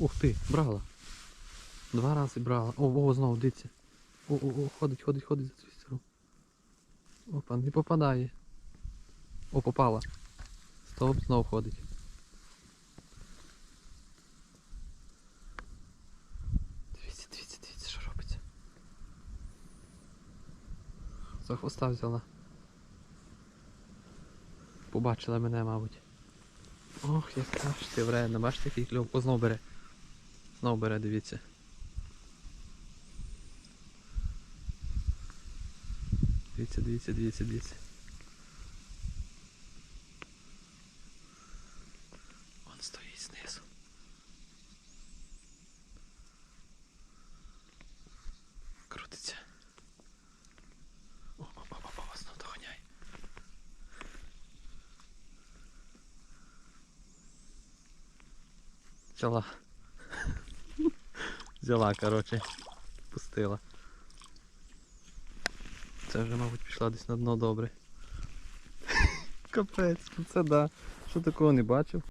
Ух ти, брала. Два рази брала. О, о, знову дивіться. О, о, о, ходить, ходить, ходить за твістером. Опа, не попадає. О, попала. Стоп, знову ходить. Дивіться, дивіться, дивіться, що робиться. За хвоста взяла. Побачила мене, мабуть. Ох, яка ж ти вредна, бачите, який кльов. О, знов бере. Знов бере, дивіться. Дивіться, дивіться, дивіться, дивіться. Он стоїть знизу. Крутиться. О, о, о, о, о, знов доганяй. Взяла. Взяла, коротше. Пустила. Це вже, мабуть, пішла десь на дно добре. Капець, ну це да. Що такого не бачив?